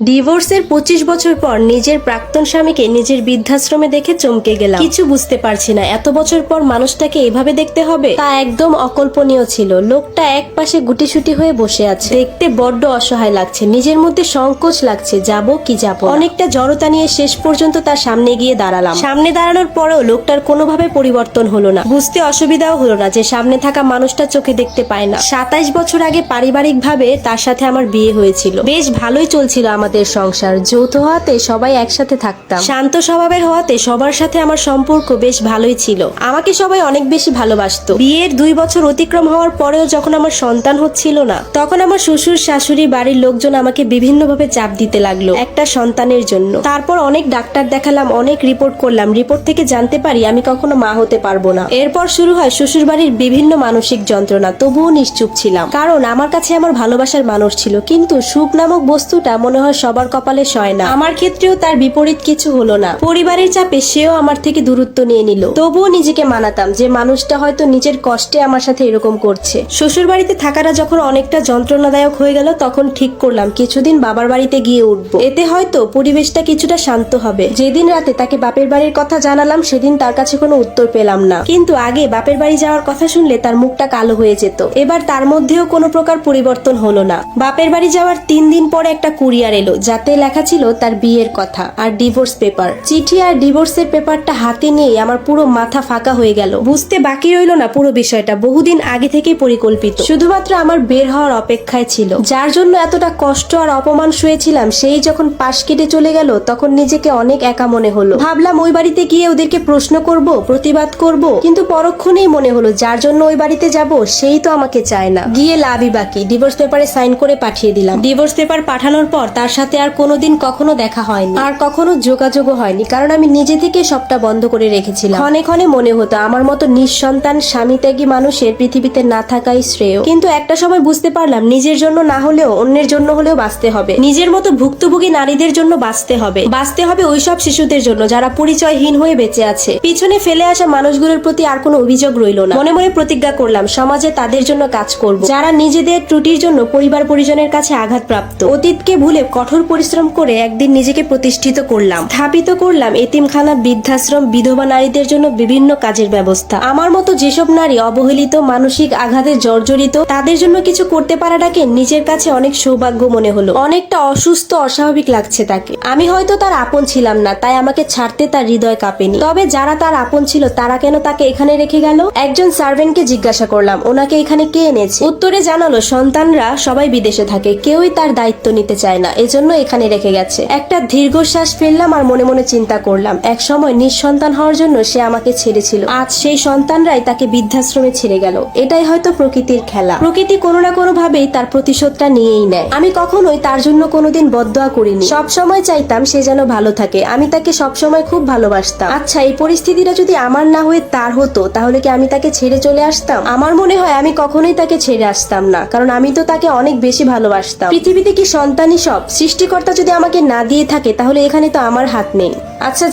ডিভোর্সের পঁচিশ বছর পর নিজের প্রাক্তন স্বামীকে নিজের বৃদ্ধাশ্রমে দেখে চমকে গেলাম। কিছু বুঝতে পারছি না, এত বছর পর মানুষটাকে এভাবে দেখতে হবে? তা একদম অকল্পনীয় ছিল। লোকটা এক পাশে গুটিসুটি হয়ে বসে আছে। দেখতে বড্ড অসহায় লাগছে। নিজের মধ্যে সংকোচ লাগছে, যাব কি যাব অনেকটা জড়তা নিয়ে শেষ পর্যন্ত তার সামনে গিয়ে দাঁড়ালাম। সামনে দাঁড়ানোর পরেও লোকটার কোনোভাবে পরিবর্তন হলো না। বুঝতে অসুবিধাও হলো না যে সামনে থাকা মানুষটা চোখে দেখতে পায় না। সাতাইশ বছর আগে পারিবারিকভাবে তার সাথে আমার বিয়ে হয়েছিল। বেশ ভালোই চলছিল আমাদের সংসার, যৌথ হওয়াতে সবাই একসাথে থাকতাম। শান্ত স্বভাবের হওয়াতে সবার সাথে আমার সম্পর্ক বেশ ভালোই ছিল। আমাকে সবাই অনেক বেশি ভালোবাসতো। বিয়ের দুই বছর অতিক্রম হওয়ার পরেও যখন আমার সন্তান হচ্ছিল না, তখন আমার শ্বশুর, শাশুড়ি, বাড়ির লোকজন আমাকে বিভিন্নভাবে চাপ দিতে লাগল একটা সন্তানের জন্য। তারপর অনেক ডাক্তার দেখালাম, অনেক রিপোর্ট করলাম। রিপোর্ট থেকে জানতে পারি আমি কখনো মা হতে পারব না। এরপর শুরু হয় শ্বশুর বাড়ির বিভিন্ন মানসিক যন্ত্রণা, তবুও নিশ্চুপ ছিলাম। কারণ আমার কাছে আমার ভালোবাসার মানুষ ছিল, কিন্তু সুখ নামক বস্তুটা মনে হয় সবার কপালে সয় না। আমার ক্ষেত্রেও তার বিপরীত কিছু হলো না। পরিবারের চাপে সেও আমার থেকে দূরত্ব নিয়ে নিল। তবুও নিজেকে মানাতাম যে মানুষটা হয়তো নিজের কষ্টে আমার সাথে এরকম করছে। শ্বশুর বাড়িতে থাকাটা যখন অনেকটা যন্ত্রণাদায়ক হয়ে গেল, তখন ঠিক করলাম, কিছুদিন বাবার বাড়িতে গিয়ে উঠবো। এতে হয়তো পরিবেশটা কিছুটা শান্ত হবে। যেদিন রাতে তাকে বাপের বাড়ির কথা জানালাম, সেদিন তার কাছে কোনো উত্তর পেলাম না। কিন্তু আগে বাপের বাড়ি যাওয়ার কথা শুনলে তার মুখটা কালো হয়ে যেত। এবার তার মধ্যেও কোনো প্রকার পরিবর্তন হলো না। বাপের বাড়ি যাওয়ার তিন দিন পরে একটা কুরিয়ার এলো। যাতে লেখা ছিল তার বিয়ের কথা আর ডিভোর্স পেপার। চিঠি আর ডিভোর্সের পেপারটা হাতে নিয়ে আমার পুরো মাথা ফাঁকা হয়ে গেল। বুঝতে বাকি রইল না পুরো বিষয়টা, বহুদিন আগে থেকেই পরিকল্পিত। শুধুমাত্র আমার বের হওয়ার অপেক্ষায় ছিল। যার জন্য এতটা কষ্ট আর অপমান শুয়েছিলাম, সেই যখন পাশ কেটে চলে গেল, তখন নিজেকে অনেক একা মনে হলো। ভাবলাম ওই বাড়িতে গিয়ে ওদেরকে প্রশ্ন করব, প্রতিবাদ করব, কিন্তু পরক্ষণেই মনে হলো, যার জন্য ওই বাড়িতে যাব, সেই তো আমাকে চায় না। গিয়ে লাভই বাকি। ডিভোর্স পেপারে সাইন করে পাঠিয়ে দিলাম। ডিভোর্স পেপার পাঠানোর পর তার সাথে আর কোনোদিন কখনো দেখা হয়নি। আর কখনো যোগাযোগও হয়নি, কারণ আমি নিজে থেকে সবটা বন্ধ করে রেখেছিলাম। ক্ষণে ক্ষণে মনে হতো, আমার মতো নিঃসন্তান স্বামী ত্যাগী মানুষের পৃথিবীতে না থাকাই শ্রেয়। কিন্তু একটা সময় বুঝতে পারলাম, নিজের জন্য না হলেও অন্যের জন্য হলেও বাঁচতে হবে। নিজের মতো ভুক্তভোগী নারীদের জন্য বাঁচতে হবে। বাঁচতে হবে ওইসব শিশুদের জন্য যারা পরিচয়হীন হয়ে বেঁচে আছে। পিছনে ফেলে আসা মানুষগুলোর প্রতি আর কোনো অভিযোগ রইল না। মনে মনে প্রতিজ্ঞা করলাম, সমাজে তাদের জন্য কাজ করব। যারা নিজেদের ত্রুটির জন্য পরিবার পরিজনের কাছে আঘাতপ্রাপ্ত। অতীতকে ভুলে কঠোর পরিশ্রম করে একদিন নিজেকে প্রতিষ্ঠিত করলাম। স্থাপিত করলাম এতিমখানা, বৃদ্ধাশ্রম, বিধবা নারীদের জন্য বিভিন্ন কাজের ব্যবস্থা। আমার মতো যেসব নারী অবহেলিত, মানসিক আঘাতে জর্জরিত, তাদের জন্য কিছু করতে পারাটাকে নিজের কাছে অনেক সৌভাগ্য মনে হলো। অনেকটা অসুস্থ, অস্বাভাবিক লাগছে তাকে। আমি হয়তো তার আপন ছিলাম না, তাই আমাকে ছাড়তে তার হৃদয় কাঁপেনি। তবে যারা তার আপন ছিল, তারা কেন তাকে এখানে রেখে গেল? একজন সার্ভেন্টকে জিজ্ঞাসা করলাম, ওনাকে এখানে কে এনেছে? উত্তরে জানালো, সন্তানরা সবাই বিদেশে থাকে, কেউই তার দায়িত্ব নিতে চায় না। এজন্য এখানে রেখে গেছে। একটা দীর্ঘশ্বাস ফেললাম আর মনে মনে চিন্তা করলাম। এক সময় নিঃসন্তান হওয়ার জন্য সে আমাকে ছেড়েছিল। আজ সেই সন্তানরাই তাকে বৃদ্ধাশ্রমে ছেড়ে গেল। এটাই হয়তো প্রকৃতির খেলা। প্রকৃতি কোনো না কোনো ভাবেই তার প্রতিশোধটা নিয়েই নেয়। আমি কখনোই তার জন্য কোনোদিন বদদোয়া করিনি। সব সময় চাইতাম সে যেন ভালো থাকে। আমি তাকে সব সময় খুব ভালোবাসতাম। আচ্ছা এই পরিস্থিতিটা যদি আমার না হয়ে তার হতো, তাহলে কি আমি তাকে ছেড়ে চলে আসতাম? আমার মনে হয় আমি কখনোই তাকে ছেড়ে আসতাম না, কারণ আমি তো তাকে অনেক বেশি ভালোবাসতাম। পৃথিবীতে কি সন্তানই সব? সৃষ্টিকর্তা যদি আমাকে না দিয়ে থাকে তাহলে এখানে তো আমার হাত নেই। আচ্ছা